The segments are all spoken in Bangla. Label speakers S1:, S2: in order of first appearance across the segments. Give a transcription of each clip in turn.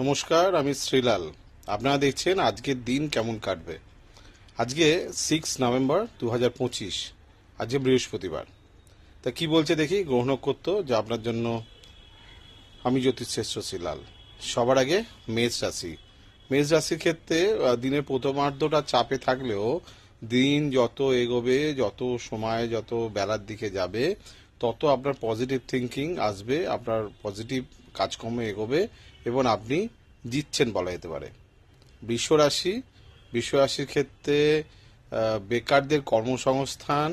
S1: নমস্কার, আমি শ্রীলাল। আপনারা দেখছেন আজকের দিন কেমন কাটবে। আজকে সিক্স নভেম্বর দু হাজার পঁচিশ, আজকে বৃহস্পতিবার। তা কি বলছে দেখি গ্রহ নক্ষত্র যা আপনার জন্য আমি জ্যোতিষশ্রেষ্ঠ শ্রীলাল। সবার আগে মেষ রাশি। মেষ রাশির ক্ষেত্রে দিনের প্রথমার্ধটা চাপে থাকলেও দিন যত এগোবে, যত সময়, যত বেলার দিকে যাবে তত আপনার পজিটিভ থিঙ্কিং আসবে, আপনার পজিটিভ কাজকর্ম এগোবে এবং আপনি জিতছেন বলা যেতে পারে। বিশ্বরাশি, বিশ্বরাশির ক্ষেত্রে বেকারদের কর্মসংস্থান,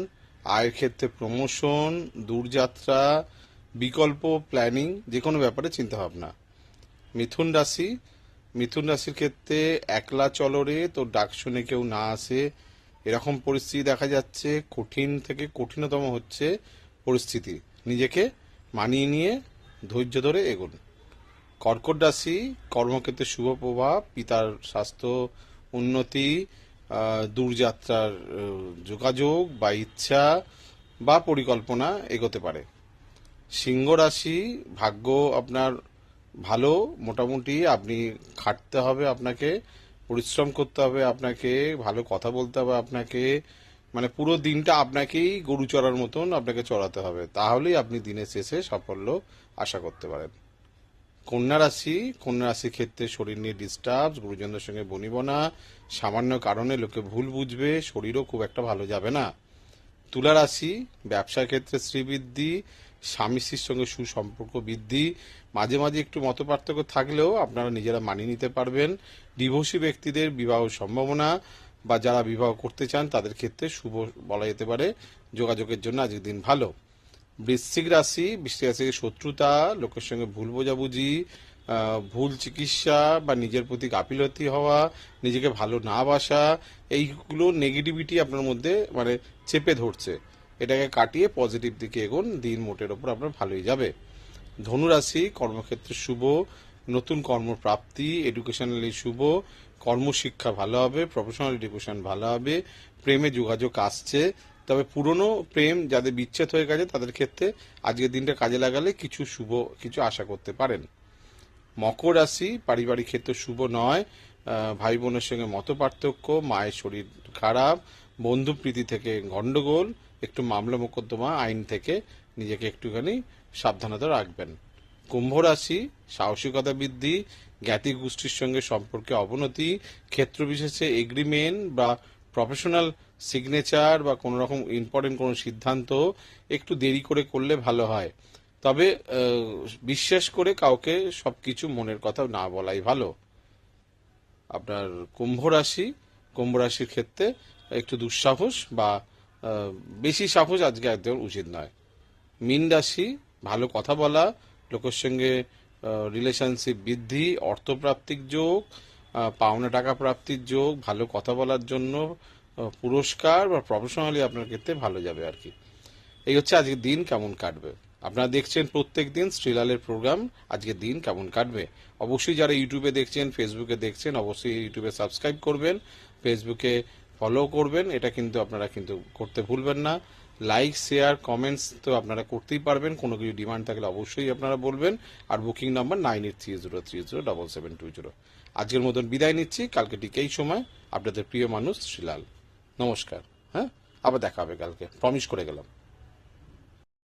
S1: আয়ের ক্ষেত্রে প্রমোশন দূরযাত্রা, বিকল্প প্ল্যানিং যে কোনো ব্যাপারে চিন্তা ভাবনা মিথুন রাশি, মিথুন রাশির ক্ষেত্রে একলা চলরে তো ডাক শুনে কেউ না আসে, এরকম পরিস্থিতি দেখা যাচ্ছে, কঠিন থেকে কঠিনতম হচ্ছে পরিস্থিতি। নিজেকে মানিয়ে নিয়ে ধৈর্য ধরে এগোন। কর্কট রাশি কর্মক্ষেত্রে শুভ প্রভাব, পিতার স্বাস্থ্য উন্নতি দূরযাত্রার যোগাযোগ বা ইচ্ছা বা পরিকল্পনা এগোতে পারে। সিংহ রাশি ভাগ্য আপনার ভালো, মোটামুটি আপনি খাটতে হবে আপনাকে, পরিশ্রম করতে হবে আপনাকে, ভালো কথা বলতে হবে আপনাকে মানে পুরো দিনটা আপনাকেই গরু চড়ার মতন আপনাকে চড়াতে হবে। তাহলেই আপনি দিনের শেষে সাফল্য আশা করতে পারেন। কন্যা রাশি, কন্যা রাশির ক্ষেত্রে শরীর নিয়ে ডিস্টার্ব গুরুজনদের সঙ্গে বনিবনা, সামান্য কারণে লোকে ভুল বুঝবে, শরীরও খুব একটা ভালো যাবে না। তুলা রাশি, ব্যবসার ক্ষেত্রে শ্রীবৃদ্ধি, স্বামী স্ত্রীর সঙ্গে সুসম্পর্ক বৃদ্ধি, মাঝে মাঝে একটু মত থাকলেও আপনারা নিজেরা মানিয়ে নিতে পারবেন। ডিভোর্সি ব্যক্তিদের বিবাহ সম্ভাবনা বা যারা বিবাহ করতে চান, তাদের ক্ষেত্রে শুভ বলা যেতে পারে। যোগাযোগের জন্য আজকের দিন ভালো। বৃশ্চিক রাশি বৃশ্চিক রাশি শত্রুতা, লোকের সঙ্গে ভুল বোঝাবুঝি ভুল চিকিৎসা বা নিজের প্রতি গাফিলতি হওয়া, নিজেকে ভালো না বাসা, এইগুলো নেগেটিভিটি আপনার মধ্যে মানে চেপে ধরছে। এটাকে কাটিয়ে পজিটিভ দিকে এগোন, দিন মোটের ওপর আপনার ভালোই যাবে। ধনুরাশি, কর্মক্ষেত্রে শুভ, নতুন কর্মপ্রাপ্তি এডুকেশনালি শুভ কর্মশিক্ষা ভালো হবে প্রফেশনাল এডুকেশন ভালো হবে, প্রেমে যোগাযোগ আসছে। তবে পুরনো প্রেম যাদের বিচ্ছেদ হয়ে গেছে, তাদের ক্ষেত্রে আজকের দিনটা কাজে লাগালে কিছু শুভ, কিছু আশা করতে পারেন। মকর রাশি পারিবারিক ক্ষেত্রে শুভ নয়। ভাই বোনের সঙ্গে মত পার্থক্য মায়ের শরীর খারাপ, বন্ধু প্রীতি থেকে গন্ডগোল, একটু মামলা মোকদ্দমা আইন থেকে নিজেকে একটুখানি সাবধানতা রাখবেন। কুম্ভ রাশি সাহসিকতা বৃদ্ধি, জ্ঞাতি গোষ্ঠীর সঙ্গে সম্পর্কে অবনতি, ক্ষেত্র বিশেষে এগ্রিমেন্ট বা প্রফেশনাল সিগনেচার বা কোনো রকম ইম্পর্টেন্ট কোনো সিদ্ধান্ত একটু দেরি করে করলে ভালো হয়। তবে বিশ্বাস করে কাউকে সবকিছু মনের কথা না বলাই ভালো। আপনার কুম্ভ রাশি কুম্ভ রাশির ক্ষেত্রে একটু দুঃসাহস বা বেশি সাহস আজকে একদম উচিত নয়। মীন রাশি, ভালো কথা বলা লোকের সঙ্গে রিলেশনশিপ বৃদ্ধি, অর্থপ্রাপ্তির যোগ পাওনা টাকা প্রাপ্তির যোগ, ভালো কথা বলার জন্য পুরস্কার বা প্রফেশনালি আপনার ক্ষেত্রে ভালো যাবে আর কি। এই হচ্ছে আজকের দিন কেমন কাটবে। আপনারা দেখছেন প্রত্যেক দিন শ্রীলালের প্রোগ্রাম আজকের দিন কেমন কাটবে। অবশ্যই যারা ইউটিউবে দেখছেন, ফেসবুকে দেখছেন, অবশ্যই ইউটিউবে সাবস্ক্রাইব করবেন, ফেসবুকে ফলো করবেন, এটা কিন্তু আপনারা কিন্তু করতে ভুলবেন না। লাইক শেয়ার কমেন্টস তো আপনারা করতেই পারবেন। কোনো কিছু ডিমান্ড থাকলে অবশ্যই আপনারা বলবেন। আর booking number nine eight three zero three zero double seven two zero আজকের মতন বিদায় নিচ্ছি। কালকে ঠিক এই সময় আপনাদের প্রিয় মানুষ শ্রীলাল নমস্কার হ্যাঁ? আবার দেখা হবে কালকে। প্রমিস করে গেলাম।